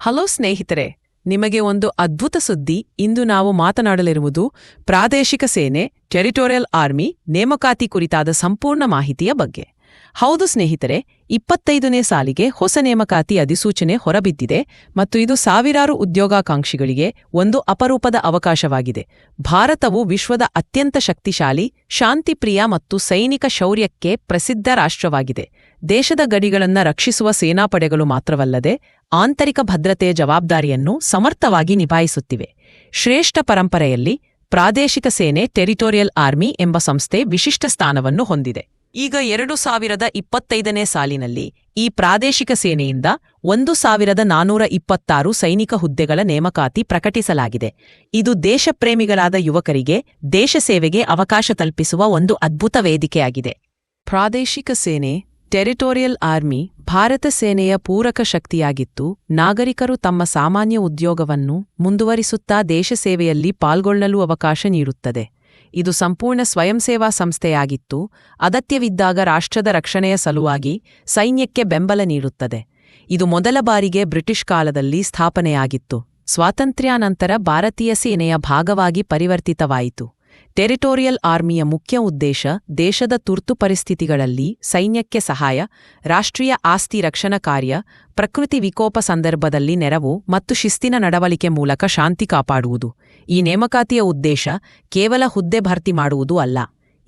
Hello ಸ್ನೇಹಿತರೆ, ನಿಮಗೆ ಒಂದು ಅದ್ಭುತ ಸುದ್ದಿ ಇಂದು ನಾವು ಮಾತನಾಡಲಿರುವುದು ಪ್ರಾದೇಶಿಕ ಸೇನೆ, ಟೆರಿಟೋರಿಯಲ್ ಆರ್ಮಿ ನೇಮಕಾತಿ ಕುರಿತಾದ ಸಂಪೂರ್ಣ ಮಾಹಿತಿಯ ಬಗ್ಗೆ. ಹೌದು ಸ್ನೇಹಿತರೆ, ಇಪ್ಪತ್ತೈದನೇ ಸಾಲಿಗೆ ಹೊಸ ನೇಮಕಾತಿ ಅಧಿಸೂಚನೆ ಹೊರಬಿದ್ದಿದೆ ಮತ್ತು ಇದು ಸಾವಿರಾರು ಉದ್ಯೋಗಾಕಾಂಕ್ಷಿಗಳಿಗೆ ಒಂದು ಅಪರೂಪದ ಅವಕಾಶವಾಗಿದೆ. ಭಾರತವು ವಿಶ್ವದ ಅತ್ಯಂತ ಶಕ್ತಿಶಾಲಿ, ಶಾಂತಿಪ್ರಿಯ ಮತ್ತು ಸೈನಿಕ ಶೌರ್ಯಕ್ಕೆ ಪ್ರಸಿದ್ಧ ರಾಷ್ಟ್ರವಾಗಿದೆ. ದೇಶದ ಗಡಿಗಳನ್ನು ರಕ್ಷಿಸುವ ಸೇನಾಪಡೆಗಳು ಮಾತ್ರವಲ್ಲದೆ, ಆಂತರಿಕ ಭದ್ರತೆಯ ಜವಾಬ್ದಾರಿಯನ್ನು ಸಮರ್ಥವಾಗಿ ನಿಭಾಯಿಸುತ್ತಿವೆ. ಶ್ರೇಷ್ಠ ಪರಂಪರೆಯಲ್ಲಿ ಪ್ರಾದೇಶಿಕ ಸೇನೆ ಟೆರಿಟೋರಿಯಲ್ ಆರ್ಮಿ ಎಂಬ ಸಂಸ್ಥೆ ವಿಶಿಷ್ಟ ಸ್ಥಾನವನ್ನು ಹೊಂದಿದೆ. ಈಗ ಎರಡು ಸಾವಿರದ ಇಪ್ಪತ್ತೈದನೇ ಸಾಲಿನಲ್ಲಿ ಈ ಪ್ರಾದೇಶಿಕ ಸೇನೆಯಿಂದ ಒಂದು ಸಾವಿರದ ನಾನೂರ ಇಪ್ಪತ್ತಾರು ಸೈನಿಕ ಹುದ್ದೆಗಳ ನೇಮಕಾತಿ ಪ್ರಕಟಿಸಲಾಗಿದೆ. ಇದು ದೇಶಪ್ರೇಮಿಗಳಾದ ಯುವಕರಿಗೆ ದೇಶ ಸೇವೆಗೆ ಅವಕಾಶ ತಲ್ಪಿಸುವ ಒಂದು ಅದ್ಭುತ ವೇದಿಕೆಯಾಗಿದೆ. ಪ್ರಾದೇಶಿಕ ಸೇನೆ, ಟೆರಿಟೋರಿಯಲ್ ಆರ್ಮಿ, ಭಾರತ ಸೇನೆಯ ಪೂರಕ ಶಕ್ತಿಯಾಗಿತ್ತು. ನಾಗರಿಕರು ತಮ್ಮ ಸಾಮಾನ್ಯ ಉದ್ಯೋಗವನ್ನು ಮುಂದುವರಿಸುತ್ತಾ ದೇಶ ಸೇವೆಯಲ್ಲಿ ಪಾಲ್ಗೊಳ್ಳಲು ಅವಕಾಶ ನೀಡುತ್ತದೆ. ಇದು ಸಂಪೂರ್ಣ ಸ್ವಯಂ ಸೇವಾ ಸಂಸ್ಥೆಯಾಗಿತ್ತು. ಅಗತ್ಯವಿದ್ದಾಗ ರಾಷ್ಟ್ರದ ರಕ್ಷಣೆಯ ಸಲುವಾಗಿ ಸೈನ್ಯಕ್ಕೆ ಬೆಂಬಲ ನೀಡುತ್ತದೆ. ಇದು ಮೊದಲ ಬಾರಿಗೆ ಬ್ರಿಟಿಷ್ ಕಾಲದಲ್ಲಿ ಸ್ಥಾಪನೆಯಾಗಿತ್ತು. ಸ್ವಾತಂತ್ರ್ಯಾನಂತರ ಭಾರತೀಯ ಸೇನೆಯ ಭಾಗವಾಗಿ ಪರಿವರ್ತಿತವಾಯಿತು. ಟೆರಿಟೋರಿಯಲ್ ಆರ್ಮಿಯ ಮುಖ್ಯ ಉದ್ದೇಶ ದೇಶದ ತುರ್ತು ಪರಿಸ್ಥಿತಿಗಳಲ್ಲಿ ಸೈನ್ಯಕ್ಕೆ ಸಹಾಯ, ರಾಷ್ಟ್ರೀಯ ಆಸ್ತಿ ರಕ್ಷಣಾ ಕಾರ್ಯ, ಪ್ರಕೃತಿ ವಿಕೋಪ ಸಂದರ್ಭದಲ್ಲಿ ನೆರವು ಮತ್ತು ಶಿಸ್ತಿನ ನಡವಳಿಕೆ ಮೂಲಕ ಶಾಂತಿ ಕಾಪಾಡುವುದು. ಈ ನೇಮಕಾತಿಯ ಉದ್ದೇಶ ಕೇವಲ ಹುದ್ದೆ ಭರ್ತಿ ಮಾಡುವುದು ಅಲ್ಲ.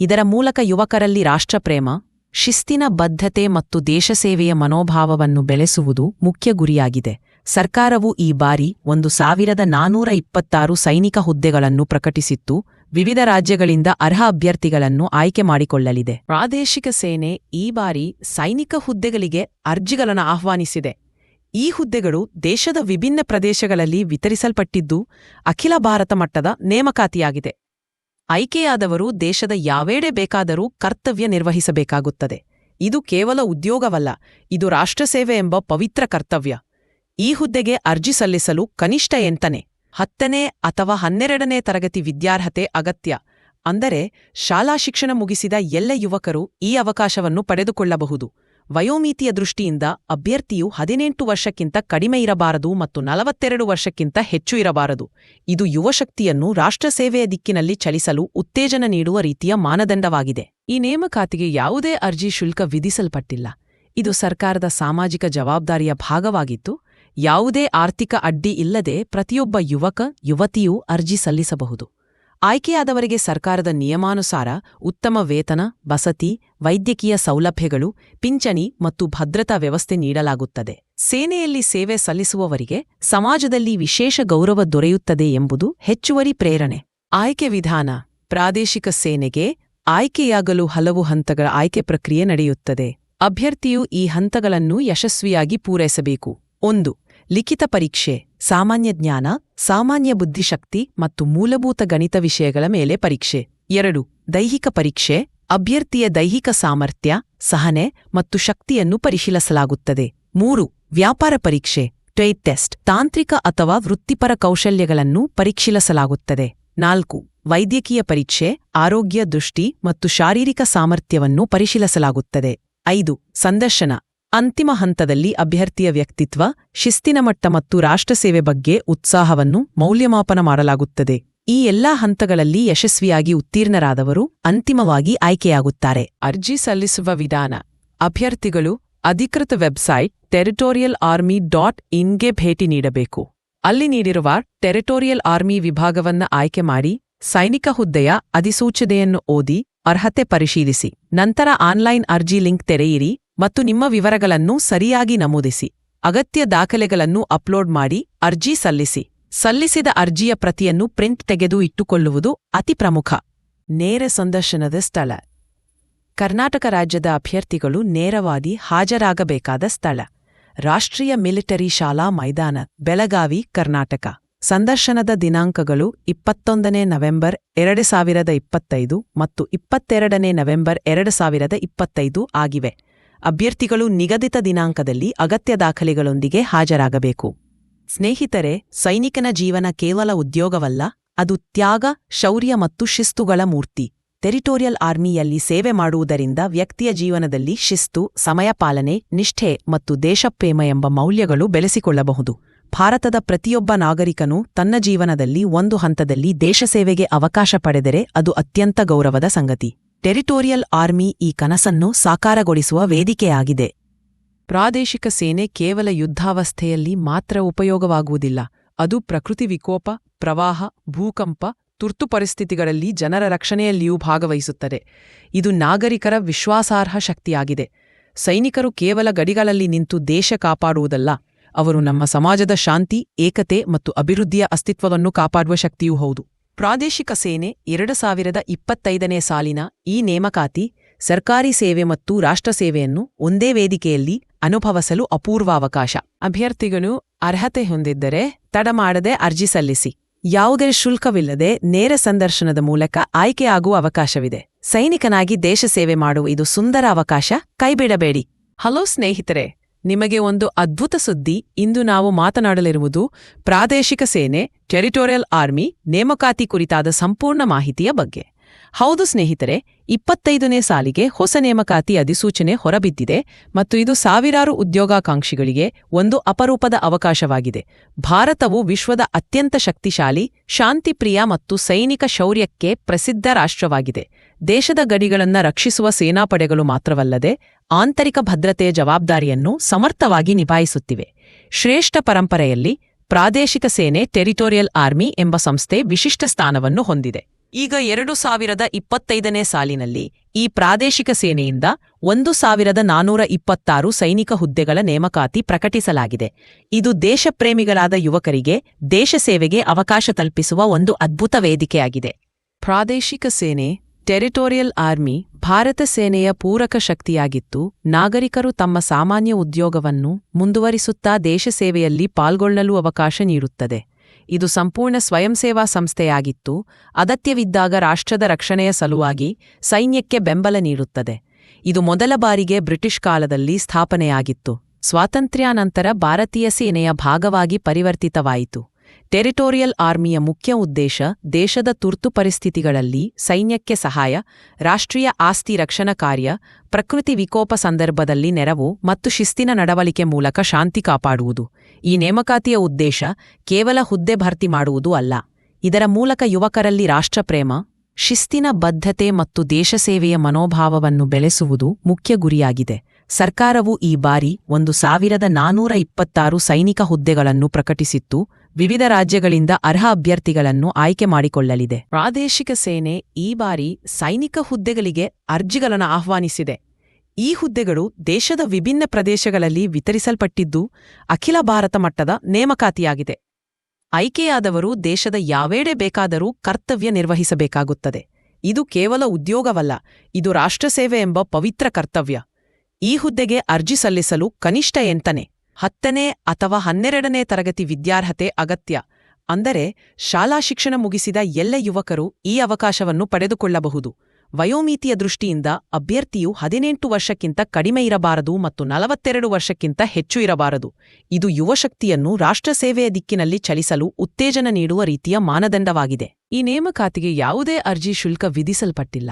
ಇದರ ಮೂಲಕ ಯುವಕರಲ್ಲಿ ರಾಷ್ಟ್ರಪ್ರೇಮ, ಶಿಸ್ತಿನ ಬದ್ಧತೆ ಮತ್ತು ದೇಶಸೇವೆಯ ಮನೋಭಾವವನ್ನು ಬೆಳೆಸುವುದು ಮುಖ್ಯ ಗುರಿಯಾಗಿದೆ. ಸರ್ಕಾರವು ಈ ಬಾರಿ ಒಂದು ಸಾವಿರದ ನಾನೂರ ಇಪ್ಪತ್ತಾರು ಸೈನಿಕ ಹುದ್ದೆಗಳನ್ನು ಪ್ರಕಟಿಸಿತ್ತು. ವಿವಿಧ ರಾಜ್ಯಗಳಿಂದ ಅರ್ಹ ಅಭ್ಯರ್ಥಿಗಳನ್ನು ಆಯ್ಕೆ ಮಾಡಿಕೊಳ್ಳಲಿದೆ. ಪ್ರಾದೇಶಿಕ ಸೇನೆ ಈ ಬಾರಿ ಸೈನಿಕ ಹುದ್ದೆಗಳಿಗೆ ಅರ್ಜಿಗಳನ್ನು ಆಹ್ವಾನಿಸಿದೆ. ಈ ಹುದ್ದೆಗಳು ದೇಶದ ವಿಭಿನ್ನ ಪ್ರದೇಶಗಳಲ್ಲಿ ವಿತರಿಸಲ್ಪಟ್ಟಿದ್ದು, ಅಖಿಲ ಭಾರತ ಮಟ್ಟದ ನೇಮಕಾತಿಯಾಗಿದೆ. ಆಯ್ಕೆಯಾದವರು ದೇಶದ ಯಾವೇಡೆ ಬೇಕಾದರೂ ಕರ್ತವ್ಯ ನಿರ್ವಹಿಸಬೇಕಾಗುತ್ತದೆ. ಇದು ಕೇವಲ ಉದ್ಯೋಗವಲ್ಲ, ಇದು ರಾಷ್ಟ್ರಸೇವೆ ಎಂಬ ಪವಿತ್ರ ಕರ್ತವ್ಯ. ಈ ಹುದ್ದೆಗೆ ಅರ್ಜಿ ಸಲ್ಲಿಸಲು ಕನಿಷ್ಠ ಎಂಟನೇ ಹತ್ತನೇ ಅಥವಾ ಹನ್ನೆರಡನೇ ತರಗತಿ ವಿದ್ಯಾರ್ಹತೆ ಅಗತ್ಯ. ಅಂದರೆ ಶಾಲಾ ಶಿಕ್ಷಣ ಮುಗಿಸಿದ ಎಲ್ಲ ಯುವಕರು ಈ ಅವಕಾಶವನ್ನು ಪಡೆದುಕೊಳ್ಳಬಹುದು. ವಯೋಮಿತಿಯ ದೃಷ್ಟಿಯಿಂದ ಅಭ್ಯರ್ಥಿಯು ಹದಿನೆಂಟು ವರ್ಷಕ್ಕಿಂತ ಕಡಿಮೆ ಇರಬಾರದು ಮತ್ತು ನಲವತ್ತೆರಡು ವರ್ಷಕ್ಕಿಂತ ಹೆಚ್ಚು ಇರಬಾರದು. ಇದು ಯುವಶಕ್ತಿಯನ್ನು ರಾಷ್ಟ್ರಸೇವೆಯ ದಿಕ್ಕಿನಲ್ಲಿ ಚಲಿಸಲು ಉತ್ತೇಜನ ನೀಡುವ ರೀತಿಯ ಮಾನದಂಡವಾಗಿದೆ. ಈ ನೇಮಕಾತಿಗೆ ಯಾವುದೇ ಅರ್ಜಿ ಶುಲ್ಕ ವಿಧಿಸಲ್ಪಟ್ಟಿಲ್ಲ. ಇದು ಸರ್ಕಾರದ ಸಾಮಾಜಿಕ ಜವಾಬ್ದಾರಿಯ ಭಾಗವಾಗಿದ್ದು ಯಾವುದೇ ಆರ್ಥಿಕ ಅಡ್ಡಿ ಇಲ್ಲದೆ ಪ್ರತಿಯೊಬ್ಬ ಯುವಕ, ಯುವತಿಯೂ ಅರ್ಜಿ ಸಲ್ಲಿಸಬಹುದು. ಆಯ್ಕೆಯಾದವರಿಗೆ ಸರ್ಕಾರದ ನಿಯಮಾನುಸಾರ ಉತ್ತಮ ವೇತನ, ವಸತಿ, ವೈದ್ಯಕೀಯ ಸೌಲಭ್ಯಗಳು, ಪಿಂಚಣಿ ಮತ್ತು ಭದ್ರತಾ ವ್ಯವಸ್ಥೆ ನೀಡಲಾಗುತ್ತದೆ. ಸೇನೆಯಲ್ಲಿ ಸೇವೆ ಸಲ್ಲಿಸುವವರಿಗೆ ಸಮಾಜದಲ್ಲಿ ವಿಶೇಷ ಗೌರವ ದೊರೆಯುತ್ತದೆ ಎಂಬುದು ಹೆಚ್ಚುವರಿ ಪ್ರೇರಣೆ. ಆಯ್ಕೆ ವಿಧಾನ. ಪ್ರಾದೇಶಿಕ ಸೇನೆಗೆ ಆಯ್ಕೆಯಾಗಲು ಹಲವು ಹಂತಗಳ ಆಯ್ಕೆ ಪ್ರಕ್ರಿಯೆ ನಡೆಯುತ್ತದೆ. ಅಭ್ಯರ್ಥಿಯು ಈ ಹಂತಗಳನ್ನು ಯಶಸ್ವಿಯಾಗಿ ಪೂರೈಸಬೇಕು. ಒಂದು ಲಿಖಿತ ಪರೀಕ್ಷೆ, ಸಾಮಾನ್ಯ ಜ್ಞಾನ, ಸಾಮಾನ್ಯ ಬುದ್ಧಿಶಕ್ತಿ ಮತ್ತು ಮೂಲಭೂತ ಗಣಿತ ವಿಷಯಗಳ ಮೇಲೆ ಪರೀಕ್ಷೆ. ಎರಡು, ದೈಹಿಕ ಪರೀಕ್ಷೆ, ಅಭ್ಯರ್ಥಿಯ ದೈಹಿಕ ಸಾಮರ್ಥ್ಯ, ಸಹನೆ ಮತ್ತು ಶಕ್ತಿಯನ್ನು ಪರಿಶೀಲಿಸಲಾಗುತ್ತದೆ. ಮೂರು, ವ್ಯಾಪಾರ ಪರೀಕ್ಷೆ ಟ್ರೇಡ್ ಟೆಸ್ಟ್ ತಾಂತ್ರಿಕ ಅಥವಾ ವೃತ್ತಿಪರ ಕೌಶಲ್ಯಗಳನ್ನು ಪರಿಶೀಲಿಸಲಾಗುತ್ತದೆ. ನಾಲ್ಕು, ವೈದ್ಯಕೀಯ ಪರೀಕ್ಷೆ, ಆರೋಗ್ಯ ದೃಷ್ಟಿ ಮತ್ತು ಶಾರೀರಿಕ ಸಾಮರ್ಥ್ಯವನ್ನು ಪರಿಶೀಲಿಸಲಾಗುತ್ತದೆ. ಐದು, ಸಂದರ್ಶನ ಅಂತಿಮ ಹಂತದಲ್ಲಿ ಅಭ್ಯರ್ಥಿಯ ವ್ಯಕ್ತಿತ್ವ, ಶಿಸ್ತಿನ ಮಟ್ಟ ಮತ್ತು ರಾಷ್ಟ್ರಸೇವೆ ಬಗ್ಗೆ ಉತ್ಸಾಹವನ್ನು ಮೌಲ್ಯಮಾಪನ ಮಾಡಲಾಗುತ್ತದೆ. ಈ ಎಲ್ಲಾ ಹಂತಗಳಲ್ಲಿ ಯಶಸ್ವಿಯಾಗಿ ಉತ್ತೀರ್ಣರಾದವರು ಅಂತಿಮವಾಗಿ ಆಯ್ಕೆಯಾಗುತ್ತಾರೆ. ಅರ್ಜಿ ಸಲ್ಲಿಸುವ ವಿಧಾನ. ಅಭ್ಯರ್ಥಿಗಳು ಅಧಿಕೃತ ವೆಬ್ಸೈಟ್ ಟೆರಿಟೋರಿಯಲ್ ಆರ್ಮಿ ಡಾಟ್ ಇನ್ಗೆ ಭೇಟಿ ನೀಡಬೇಕು. ಅಲ್ಲಿ ನೀಡಿರುವ ಟೆರಿಟೋರಿಯಲ್ ಆರ್ಮಿ ವಿಭಾಗವನ್ನ ಆಯ್ಕೆ ಮಾಡಿ ಸೈನಿಕ ಹುದ್ದೆಯ ಅಧಿಸೂಚನೆಯನ್ನು ಓದಿ ಅರ್ಹತೆ ಪರಿಶೀಲಿಸಿ. ನಂತರ ಆನ್ಲೈನ್ ಅರ್ಜಿ ಲಿಂಕ್ ತೆರೆಯಿರಿ. ಮತ್ತು ನಿಮ್ಮ ವಿವರಗಳನ್ನು ಸರಿಯಾಗಿ ನಮೂದಿಸಿ. ಅಗತ್ಯ ದಾಖಲೆಗಳನ್ನು ಅಪ್ಲೋಡ್ ಮಾಡಿ, ಅರ್ಜಿ ಸಲ್ಲಿಸಿ. ಸಲ್ಲಿಸಿದ ಅರ್ಜಿಯ ಪ್ರತಿಯನ್ನು ಪ್ರಿಂಟ್ ತೆಗೆದು ಇಟ್ಟುಕೊಳ್ಳುವುದು ಅತಿ ಪ್ರಮುಖ. ನೇರ ಸಂದರ್ಶನದ ಸ್ಥಳ. ಕರ್ನಾಟಕ ರಾಜ್ಯದ ಅಭ್ಯರ್ಥಿಗಳು ನೇರವಾಗಿ ಹಾಜರಾಗಬೇಕಾದ ಸ್ಥಳ. ರಾಷ್ಟ್ರೀಯ ಮಿಲಿಟರಿ ಶಾಲಾ ಮೈದಾನ, ಬೆಳಗಾವಿ, ಕರ್ನಾಟಕ. ಸಂದರ್ಶನದ ದಿನಾಂಕಗಳು ಇಪ್ಪತ್ತೊಂದನೇ ನವೆಂಬರ್ ಎರಡು ಸಾವಿರದ ಇಪ್ಪತ್ತೈದು ಮತ್ತು ಇಪ್ಪತ್ತೆರಡನೇ ನವೆಂಬರ್ ಎರಡು ಸಾವಿರದ ಇಪ್ಪತ್ತೈದು ಆಗಿವೆ. ಅಭ್ಯರ್ಥಿಗಳು ನಿಗದಿತ ದಿನಾಂಕದಲ್ಲಿ ಅಗತ್ಯ ದಾಖಲೆಗಳೊಂದಿಗೆ ಹಾಜರಾಗಬೇಕು. ಸ್ನೇಹಿತರೆ, ಸೈನಿಕನ ಜೀವನ ಕೇವಲ ಉದ್ಯೋಗವಲ್ಲ, ಅದು ತ್ಯಾಗ, ಶೌರ್ಯ ಮತ್ತು ಶಿಸ್ತುಗಳ ಮೂರ್ತಿ. ಟೆರಿಟೋರಿಯಲ್ ಆರ್ಮಿಯಲ್ಲಿ ಸೇವೆ ಮಾಡುವುದರಿಂದ ವ್ಯಕ್ತಿಯ ಜೀವನದಲ್ಲಿ ಶಿಸ್ತು ಸಮಯಪಾಲನೆ ನಿಷ್ಠೆ ಮತ್ತು ದೇಶಪ್ರೇಮ ಎಂಬ ಮೌಲ್ಯಗಳು ಬೆಳೆಸಿಕೊಳ್ಳಬಹುದು. ಭಾರತದ ಪ್ರತಿಯೊಬ್ಬ ನಾಗರಿಕನು ತನ್ನ ಜೀವನದಲ್ಲಿ ಒಂದು ಹಂತದಲ್ಲಿ ದೇಶಸೇವೆಗೆ ಅವಕಾಶ ಪಡೆದರೆ ಅದು ಅತ್ಯಂತ ಗೌರವದ ಸಂಗತಿ. ಟೆರಿಟೋರಿಯಲ್ ಆರ್ಮಿ ಈ ಕನಸನ್ನು ಸಾಕಾರಗೊಳಿಸುವ ವೇದಿಕೆಯಾಗಿದೆ. ಪ್ರಾದೇಶಿಕ ಸೇನೆ ಕೇವಲ ಯುದ್ಧಾವಸ್ಥೆಯಲ್ಲಿ ಮಾತ್ರ ಉಪಯೋಗವಾಗುವುದಿಲ್ಲ. ಅದು ಪ್ರಕೃತಿ ವಿಕೋಪ, ಪ್ರವಾಹ, ಭೂಕಂಪ, ತುರ್ತು ಪರಿಸ್ಥಿತಿಗಳಲ್ಲಿ ಜನರ ರಕ್ಷಣೆಯಲ್ಲಿಯೂ ಭಾಗವಹಿಸುತ್ತದೆ. ಇದು ನಾಗರಿಕರ ವಿಶ್ವಾಸಾರ್ಹ ಶಕ್ತಿಯಾಗಿದೆ. ಸೈನಿಕರು ಕೇವಲ ಗಡಿಗಳಲ್ಲಿ ನಿಂತು ದೇಶ ಕಾಪಾಡುವುದಲ್ಲ, ಅವರು ನಮ್ಮ ಸಮಾಜದ ಶಾಂತಿ, ಏಕತೆ ಮತ್ತು ಅಭಿವೃದ್ಧಿಯ ಅಸ್ತಿತ್ವವನ್ನು ಕಾಪಾಡುವ ಶಕ್ತಿಯೂ ಹೌದು. ಪ್ರಾದೇಶಿಕ ಸೇನೆ ಎರಡು ಸಾವಿರದ ಇಪ್ಪತ್ತೈದನೇ ಸಾಲಿನ ಈ ನೇಮಕಾತಿ, ಸರ್ಕಾರಿ ಸೇವೆ ಮತ್ತು ರಾಷ್ಟ್ರ ಸೇವೆಯನ್ನು ಒಂದೇ ವೇದಿಕೆಯಲ್ಲಿ ಅನುಭವಿಸಲು ಅಪೂರ್ವಾವಕಾಶ. ಅಭ್ಯರ್ಥಿಗಳು ಅರ್ಹತೆ ಹೊಂದಿದ್ದರೆ ತಡಮಾಡದೆ ಅರ್ಜಿ ಸಲ್ಲಿಸಿ. ಯಾವುದೇ ಶುಲ್ಕವಿಲ್ಲದೆ ನೇರ ಸಂದರ್ಶನದ ಮೂಲಕ ಆಯ್ಕೆಯಾಗುವ ಅವಕಾಶವಿದೆ. ಸೈನಿಕನಾಗಿ ದೇಶ ಸೇವೆ ಮಾಡುವ ಇದು ಸುಂದರ ಅವಕಾಶ. ಕೈಬಿಡಬೇಡಿ. ಹಲೋ ಸ್ನೇಹಿತರೆ ನಿಮಗೆ ಒಂದು ಅದ್ಭುತ ಸುದ್ದಿ ಇಂದು ನಾವು ಮಾತನಾಡಲಿರುವುದು ಪ್ರಾದೇಶಿಕ ಸೇನೆ, ಟೆರಿಟೋರಿಯಲ್ ಆರ್ಮಿ ನೇಮಕಾತಿ ಕುರಿತಾದ ಸಂಪೂರ್ಣ ಮಾಹಿತಿಯ ಬಗ್ಗೆ. ಹೌದು ಸ್ನೇಹಿತರೆ, ಇಪ್ಪತ್ತೈದನೇ ಸಾಲಿಗೆ ಹೊಸ ನೇಮಕಾತಿ ಅಧಿಸೂಚನೆ ಹೊರಬಿದ್ದಿದೆ ಮತ್ತು ಇದು ಸಾವಿರಾರು ಉದ್ಯೋಗಾಕಾಂಕ್ಷಿಗಳಿಗೆ ಒಂದು ಅಪರೂಪದ ಅವಕಾಶವಾಗಿದೆ. ಭಾರತವು ವಿಶ್ವದ ಅತ್ಯಂತ ಶಕ್ತಿಶಾಲಿ, ಶಾಂತಿಪ್ರಿಯ ಮತ್ತು ಸೈನಿಕ ಶೌರ್ಯಕ್ಕೆ ಪ್ರಸಿದ್ಧ ರಾಷ್ಟ್ರವಾಗಿದೆ. ದೇಶದ ಗಡಿಗಳನ್ನ ರಕ್ಷಿಸುವ ಸೇನಾಪಡೆಗಳು ಮಾತ್ರವಲ್ಲದೆ, ಆಂತರಿಕ ಭದ್ರತೆಯ ಜವಾಬ್ದಾರಿಯನ್ನು ಸಮರ್ಥವಾಗಿ ನಿಭಾಯಿಸುತ್ತಿವೆ. ಶ್ರೇಷ್ಠ ಪರಂಪರೆಯಲ್ಲಿ ಪ್ರಾದೇಶಿಕ ಸೇನೆ ಟೆರಿಟೋರಿಯಲ್ ಆರ್ಮಿ ಎಂಬ ಸಂಸ್ಥೆ ವಿಶಿಷ್ಟ ಸ್ಥಾನವನ್ನು ಹೊಂದಿದೆ. ಈಗ ಎರಡು ಸಾವಿರದ ಇಪ್ಪತ್ತೈದನೇ ಸಾಲಿನಲ್ಲಿ ಈ ಪ್ರಾದೇಶಿಕ ಸೇನೆಯಿಂದ ಒಂದು ಸಾವಿರದ ನಾನೂರ ಇಪ್ಪತ್ತಾರು ಸೈನಿಕ ಹುದ್ದೆಗಳ ನೇಮಕಾತಿ ಪ್ರಕಟಿಸಲಾಗಿದೆ. ಇದು ದೇಶಪ್ರೇಮಿಗಳಾದ ಯುವಕರಿಗೆ ದೇಶ ಸೇವೆಗೆ ಅವಕಾಶ ತಲ್ಪಿಸುವ ಒಂದು ಅದ್ಭುತ ವೇದಿಕೆಯಾಗಿದೆ. ಪ್ರಾದೇಶಿಕ ಸೇನೆ, ಟೆರಿಟೋರಿಯಲ್ ಆರ್ಮಿ, ಭಾರತ ಸೇನೆಯ ಪೂರಕ ಶಕ್ತಿಯಾಗಿತ್ತು. ನಾಗರಿಕರು ತಮ್ಮ ಸಾಮಾನ್ಯ ಉದ್ಯೋಗವನ್ನು ಮುಂದುವರಿಸುತ್ತಾ ದೇಶ ಸೇವೆಯಲ್ಲಿ ಪಾಲ್ಗೊಳ್ಳಲು ಅವಕಾಶ ನೀಡುತ್ತದೆ. ಇದು ಸಂಪೂರ್ಣ ಸ್ವಯಂ ಸೇವಾ ಸಂಸ್ಥೆಯಾಗಿತ್ತು. ಅಗತ್ಯವಿದ್ದಾಗ ರಾಷ್ಟ್ರದ ರಕ್ಷಣೆಯ ಸಲುವಾಗಿ ಸೈನ್ಯಕ್ಕೆ ಬೆಂಬಲ ನೀಡುತ್ತದೆ. ಇದು ಮೊದಲ ಬಾರಿಗೆ ಬ್ರಿಟಿಷ್ ಕಾಲದಲ್ಲಿ ಸ್ಥಾಪನೆಯಾಗಿತ್ತು. ಸ್ವಾತಂತ್ರ್ಯಾನಂತರ ಭಾರತೀಯ ಸೇನೆಯ ಭಾಗವಾಗಿ ಪರಿವರ್ತಿತವಾಯಿತು. ಟೆರಿಟೋರಿಯಲ್ ಆರ್ಮಿಯ ಮುಖ್ಯ ಉದ್ದೇಶ ದೇಶದ ತುರ್ತು ಪರಿಸ್ಥಿತಿಗಳಲ್ಲಿ ಸೈನ್ಯಕ್ಕೆ ಸಹಾಯ, ರಾಷ್ಟ್ರೀಯ ಆಸ್ತಿ ರಕ್ಷಣಾ ಕಾರ್ಯ, ಪ್ರಕೃತಿ ವಿಕೋಪ ಸಂದರ್ಭದಲ್ಲಿ ನೆರವು ಮತ್ತು ಶಿಸ್ತಿನ ನಡವಳಿಕೆ ಮೂಲಕ ಶಾಂತಿ ಕಾಪಾಡುವುದು. ಈ ನೇಮಕಾತಿಯ ಉದ್ದೇಶ ಕೇವಲ ಹುದ್ದೆ ಭರ್ತಿ ಮಾಡುವುದು ಅಲ್ಲ. ಇದರ ಮೂಲಕ ಯುವಕರಲ್ಲಿ ರಾಷ್ಟ್ರಪ್ರೇಮ, ಶಿಸ್ತಿನ ಬದ್ಧತೆ ಮತ್ತು ದೇಶಸೇವೆಯ ಮನೋಭಾವವನ್ನು ಬೆಳೆಸುವುದು ಮುಖ್ಯ ಗುರಿಯಾಗಿದೆ. ಸರ್ಕಾರವು ಈ ಬಾರಿ ಒಂದು ಸಾವಿರದ ನಾನೂರ ಇಪ್ಪತ್ತಾರು ಸೈನಿಕ ಹುದ್ದೆಗಳನ್ನು ಪ್ರಕಟಿಸಿತ್ತು. ವಿವಿಧ ರಾಜ್ಯಗಳಿಂದ ಅರ್ಹ ಅಭ್ಯರ್ಥಿಗಳನ್ನು ಆಯ್ಕೆ ಮಾಡಿಕೊಳ್ಳಲಿದೆ. ಪ್ರಾದೇಶಿಕ ಸೇನೆ ಈ ಬಾರಿ ಸೈನಿಕ ಹುದ್ದೆಗಳಿಗೆ ಅರ್ಜಿಗಳನ್ನು ಆಹ್ವಾನಿಸಿದೆ. ಈ ಹುದ್ದೆಗಳು ದೇಶದ ವಿಭಿನ್ನ ಪ್ರದೇಶಗಳಲ್ಲಿ ವಿತರಿಸಲ್ಪಟ್ಟಿದ್ದು, ಅಖಿಲ ಭಾರತ ಮಟ್ಟದ ನೇಮಕಾತಿಯಾಗಿದೆ. ಆಯ್ಕೆಯಾದವರು ದೇಶದ ಯಾವೆಡೆ ಬೇಕಾದರೂ ಕರ್ತವ್ಯ ನಿರ್ವಹಿಸಬೇಕಾಗುತ್ತದೆ. ಇದು ಕೇವಲ ಉದ್ಯೋಗವಲ್ಲ, ಇದು ರಾಷ್ಟ್ರಸೇವೆ ಎಂಬ ಪವಿತ್ರ ಕರ್ತವ್ಯ. ಈ ಹುದ್ದೆಗೆ ಅರ್ಜಿ ಸಲ್ಲಿಸಲು ಕನಿಷ್ಠ ಎಂಟನೇ ಹತ್ತನೇ ಅಥವಾ ಹನ್ನೆರಡನೇ ತರಗತಿ ವಿದ್ಯಾರ್ಹತೆ ಅಗತ್ಯ. ಅಂದರೆ ಶಾಲಾ ಶಿಕ್ಷಣ ಮುಗಿಸಿದ ಎಲ್ಲ ಯುವಕರು ಈ ಅವಕಾಶವನ್ನು ಪಡೆದುಕೊಳ್ಳಬಹುದು. ವಯೋಮಿತಿಯ ದೃಷ್ಟಿಯಿಂದ ಅಭ್ಯರ್ಥಿಯು ಹದಿನೆಂಟು ವರ್ಷಕ್ಕಿಂತ ಕಡಿಮೆ ಇರಬಾರದು ಮತ್ತು ನಲವತ್ತೆರಡು ವರ್ಷಕ್ಕಿಂತ ಹೆಚ್ಚು ಇರಬಾರದು. ಇದು ಯುವಶಕ್ತಿಯನ್ನು ರಾಷ್ಟ್ರಸೇವೆಯ ದಿಕ್ಕಿನಲ್ಲಿ ಚಲಿಸಲು ಉತ್ತೇಜನ ನೀಡುವ ರೀತಿಯ ಮಾನದಂಡವಾಗಿದೆ. ಈ ನೇಮಕಾತಿಗೆ ಯಾವುದೇ ಅರ್ಜಿ ಶುಲ್ಕ ವಿಧಿಸಲ್ಪಟ್ಟಿಲ್ಲ.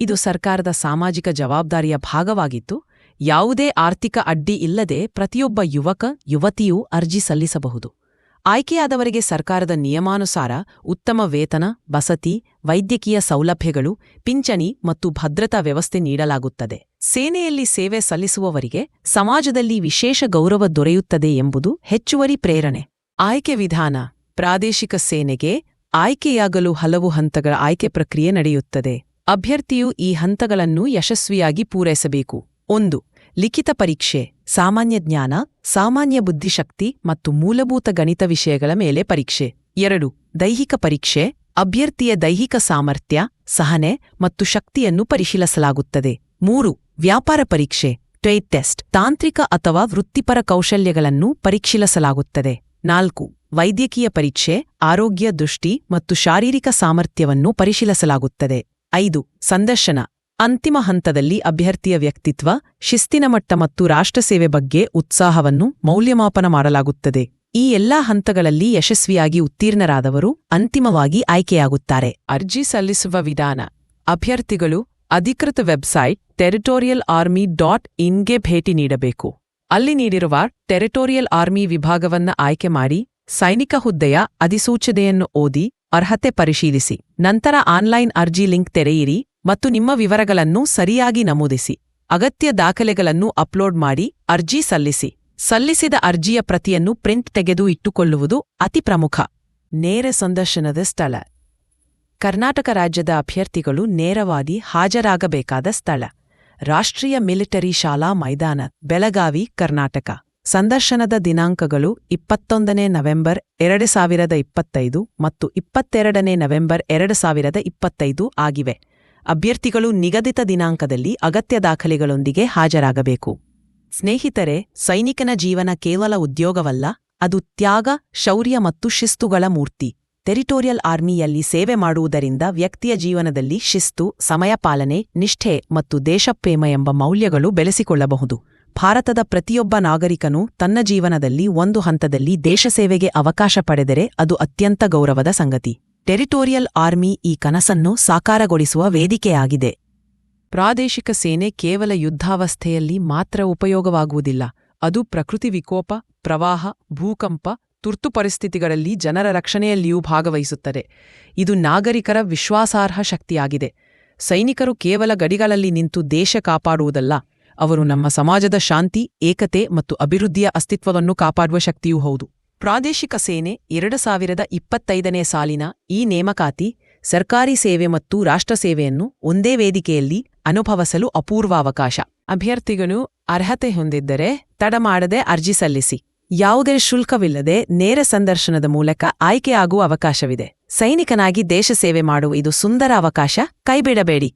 ಇದು ಸರ್ಕಾರದ ಸಾಮಾಜಿಕ ಜವಾಬ್ದಾರಿಯ ಭಾಗವಾಗಿದ್ದು ಯಾವುದೇ ಆರ್ಥಿಕ ಅಡ್ಡಿ ಇಲ್ಲದೆ ಪ್ರತಿಯೊಬ್ಬ ಯುವಕ, ಯುವತಿಯೂ ಅರ್ಜಿ ಸಲ್ಲಿಸಬಹುದು. ಆಯ್ಕೆಯಾದವರಿಗೆ ಸರ್ಕಾರದ ನಿಯಮಾನುಸಾರ ಉತ್ತಮ ವೇತನ, ವಸತಿ, ವೈದ್ಯಕೀಯ ಸೌಲಭ್ಯಗಳು, ಪಿಂಚಣಿ ಮತ್ತು ಭದ್ರತಾ ವ್ಯವಸ್ಥೆ ನೀಡಲಾಗುತ್ತದೆ. ಸೇನೆಯಲ್ಲಿ ಸೇವೆ ಸಲ್ಲಿಸುವವರಿಗೆ ಸಮಾಜದಲ್ಲಿ ವಿಶೇಷ ಗೌರವ ದೊರೆಯುತ್ತದೆ ಎಂಬುದು ಹೆಚ್ಚುವರಿ ಪ್ರೇರಣೆ. ಆಯ್ಕೆ ವಿಧಾನ, ಪ್ರಾದೇಶಿಕ ಸೇನೆಗೆ ಆಯ್ಕೆಯಾಗಲು ಹಲವು ಹಂತಗಳ ಆಯ್ಕೆ ಪ್ರಕ್ರಿಯೆ ನಡೆಯುತ್ತದೆ. ಅಭ್ಯರ್ಥಿಯು ಈ ಹಂತಗಳನ್ನು ಯಶಸ್ವಿಯಾಗಿ ಪೂರೈಸಬೇಕು. ಒಂದು, ಲಿಖಿತ ಪರೀಕ್ಷೆ, ಸಾಮಾನ್ಯ ಜ್ಞಾನ, ಸಾಮಾನ್ಯ ಬುದ್ಧಿಶಕ್ತಿ ಮತ್ತು ಮೂಲಭೂತ ಗಣಿತ ವಿಷಯಗಳ ಮೇಲೆ ಪರೀಕ್ಷೆ. ಎರಡು, ದೈಹಿಕ ಪರೀಕ್ಷೆ, ಅಭ್ಯರ್ಥಿಯ ದೈಹಿಕ ಸಾಮರ್ಥ್ಯ, ಸಹನೆ ಮತ್ತು ಶಕ್ತಿಯನ್ನು ಪರಿಶೀಲಿಸಲಾಗುತ್ತದೆ. ಮೂರು, ವ್ಯಾಪಾರ ಪರೀಕ್ಷೆ ಟ್ರೇಡ್ ಟೆಸ್ಟ್ ತಾಂತ್ರಿಕ ಅಥವಾ ವೃತ್ತಿಪರ ಕೌಶಲ್ಯಗಳನ್ನು ಪರಿಶೀಲಿಸಲಾಗುತ್ತದೆ. ನಾಲ್ಕು, ವೈದ್ಯಕೀಯ ಪರೀಕ್ಷೆ, ಆರೋಗ್ಯ ದೃಷ್ಟಿ ಮತ್ತು ಶಾರೀರಿಕ ಸಾಮರ್ಥ್ಯವನ್ನು ಪರಿಶೀಲಿಸಲಾಗುತ್ತದೆ. ಐದು, ಸಂದರ್ಶನ ಅಂತಿಮ ಹಂತದಲ್ಲಿ ಅಭ್ಯರ್ಥಿಯ ವ್ಯಕ್ತಿತ್ವ, ಶಿಸ್ತಿನ ಮಟ್ಟ ಮತ್ತು ರಾಷ್ಟ್ರಸೇವೆ ಬಗ್ಗೆ ಉತ್ಸಾಹವನ್ನು ಮೌಲ್ಯಮಾಪನ ಮಾಡಲಾಗುತ್ತದೆ. ಈ ಎಲ್ಲಾ ಹಂತಗಳಲ್ಲಿ ಯಶಸ್ವಿಯಾಗಿ ಉತ್ತೀರ್ಣರಾದವರು ಅಂತಿಮವಾಗಿ ಆಯ್ಕೆಯಾಗುತ್ತಾರೆ. ಅರ್ಜಿ ಸಲ್ಲಿಸುವ ವಿಧಾನ. ಅಭ್ಯರ್ಥಿಗಳು ಅಧಿಕೃತ ವೆಬ್ಸೈಟ್ ಟೆರಿಟೋರಿಯಲ್ ಆರ್ಮಿ ಡಾಟ್ ಇನ್ಗೆ ಭೇಟಿ ನೀಡಬೇಕು. ಅಲ್ಲಿ ನೀಡಿರುವ ಟೆರಿಟೋರಿಯಲ್ ಆರ್ಮಿ ವಿಭಾಗವನ್ನ ಆಯ್ಕೆ ಮಾಡಿ ಸೈನಿಕ ಹುದ್ದೆಯ ಅಧಿಸೂಚನೆಯನ್ನು ಓದಿ ಅರ್ಹತೆ ಪರಿಶೀಲಿಸಿ. ನಂತರ ಆನ್ಲೈನ್ ಅರ್ಜಿ ಲಿಂಕ್ ತೆರೆಯಿರಿ. ಮತ್ತು ನಿಮ್ಮ ವಿವರಗಳನ್ನು ಸರಿಯಾಗಿ ನಮೂದಿಸಿ. ಅಗತ್ಯ ದಾಖಲೆಗಳನ್ನು ಅಪ್ಲೋಡ್ ಮಾಡಿ, ಅರ್ಜಿ ಸಲ್ಲಿಸಿ. ಸಲ್ಲಿಸಿದ ಅರ್ಜಿಯ ಪ್ರತಿಯನ್ನು ಪ್ರಿಂಟ್ ತೆಗೆದು ಇಟ್ಟುಕೊಳ್ಳುವುದು ಅತಿ ಪ್ರಮುಖ. ನೇರ ಸಂದರ್ಶನದ ಸ್ಥಳ. ಕರ್ನಾಟಕ ರಾಜ್ಯದ ಅಭ್ಯರ್ಥಿಗಳು ನೇರವಾಗಿ ಹಾಜರಾಗಬೇಕಾದ ಸ್ಥಳ. ರಾಷ್ಟ್ರೀಯ ಮಿಲಿಟರಿ ಶಾಲಾ ಮೈದಾನ, ಬೆಳಗಾವಿ, ಕರ್ನಾಟಕ. ಸಂದರ್ಶನದ ದಿನಾಂಕಗಳು ಇಪ್ಪತ್ತೊಂದನೇ ನವೆಂಬರ್ ಎರಡು ಸಾವಿರದ ಇಪ್ಪತ್ತೈದು ಮತ್ತು ಇಪ್ಪತ್ತೆರಡನೇ ನವೆಂಬರ್ ಎರಡು ಸಾವಿರದ ಇಪ್ಪತ್ತೈದು ಆಗಿವೆ. ಅಭ್ಯರ್ಥಿಗಳು ನಿಗದಿತ ದಿನಾಂಕದಲ್ಲಿ ಅಗತ್ಯ ದಾಖಲೆಗಳೊಂದಿಗೆ ಹಾಜರಾಗಬೇಕು. ಸ್ನೇಹಿತರೆ, ಸೈನಿಕನ ಜೀವನ ಕೇವಲ ಉದ್ಯೋಗವಲ್ಲ, ಅದು ತ್ಯಾಗ, ಶೌರ್ಯ ಮತ್ತು ಶಿಸ್ತುಗಳ ಮೂರ್ತಿ. ಟೆರಿಟೋರಿಯಲ್ ಆರ್ಮಿಯಲ್ಲಿ ಸೇವೆ ಮಾಡುವುದರಿಂದ ವ್ಯಕ್ತಿಯ ಜೀವನದಲ್ಲಿ ಶಿಸ್ತು ಸಮಯಪಾಲನೆ ನಿಷ್ಠೆ ಮತ್ತು ದೇಶಪ್ರೇಮ ಎಂಬ ಮೌಲ್ಯಗಳು ಬೆಳೆಸಿಕೊಳ್ಳಬಹುದು. ಭಾರತದ ಪ್ರತಿಯೊಬ್ಬ ನಾಗರಿಕನೂ ತನ್ನ ಜೀವನದಲ್ಲಿ ಒಂದು ಹಂತದಲ್ಲಿ ದೇಶಸೇವೆಗೆ ಅವಕಾಶ ಪಡೆದರೆ ಅದು ಅತ್ಯಂತ ಗೌರವದ ಸಂಗತಿ. ಟೆರಿಟೋರಿಯಲ್ ಆರ್ಮಿ ಈ ಕನಸನ್ನು ಸಾಕಾರಗೊಳಿಸುವ ವೇದಿಕೆಯಾಗಿದೆ. ಪ್ರಾದೇಶಿಕ ಸೇನೆ ಕೇವಲ ಯುದ್ಧಾವಸ್ಥೆಯಲ್ಲಿ ಮಾತ್ರ ಉಪಯೋಗವಾಗುವುದಿಲ್ಲ. ಅದು ಪ್ರಕೃತಿ ವಿಕೋಪ, ಪ್ರವಾಹ, ಭೂಕಂಪ, ತುರ್ತು ಪರಿಸ್ಥಿತಿಗಳಲ್ಲಿ ಜನರ ರಕ್ಷಣೆಯಲ್ಲಿಯೂ ಭಾಗವಹಿಸುತ್ತದೆ. ಇದು ನಾಗರಿಕರ ವಿಶ್ವಾಸಾರ್ಹ ಶಕ್ತಿಯಾಗಿದೆ. ಸೈನಿಕರು ಕೇವಲ ಗಡಿಗಳಲ್ಲಿ ನಿಂತು ದೇಶ ಕಾಪಾಡುವುದಲ್ಲ, ಅವರು ನಮ್ಮ ಸಮಾಜದ ಶಾಂತಿ, ಏಕತೆ ಮತ್ತು ಅಭಿವೃದ್ಧಿಯ ಅಸ್ತಿತ್ವವನ್ನು ಕಾಪಾಡುವ ಶಕ್ತಿಯೂ ಹೌದು. ಪ್ರಾದೇಶಿಕ ಸೇನೆ ಎರಡು ಸಾವಿರದ ಇಪ್ಪತ್ತೈದನೇ ಸಾಲಿನ ಈ ನೇಮಕಾತಿ, ಸರ್ಕಾರಿ ಸೇವೆ ಮತ್ತು ರಾಷ್ಟ್ರ ಸೇವೆಯನ್ನು ಒಂದೇ ವೇದಿಕೆಯಲ್ಲಿ ಅನುಭವಿಸಲು ಅಪೂರ್ವ ಅವಕಾಶ ಅಭ್ಯರ್ಥಿಗಳು ಅರ್ಹತೆ ಹೊಂದಿದ್ದರೆ ತಡ ಮಾಡದೆ ಅರ್ಜಿ ಸಲ್ಲಿಸಿ. ಯಾವುದೇ ಶುಲ್ಕವಿಲ್ಲದೆ ನೇರ ಸಂದರ್ಶನದ ಮೂಲಕ ಆಯ್ಕೆಯಾಗುವ ಅವಕಾಶವಿದೆ. ಸೈನಿಕನಾಗಿ ದೇಶ ಸೇವೆ ಮಾಡುವ ಇದು ಸುಂದರ ಅವಕಾಶ. ಕೈಬಿಡಬೇಡಿ.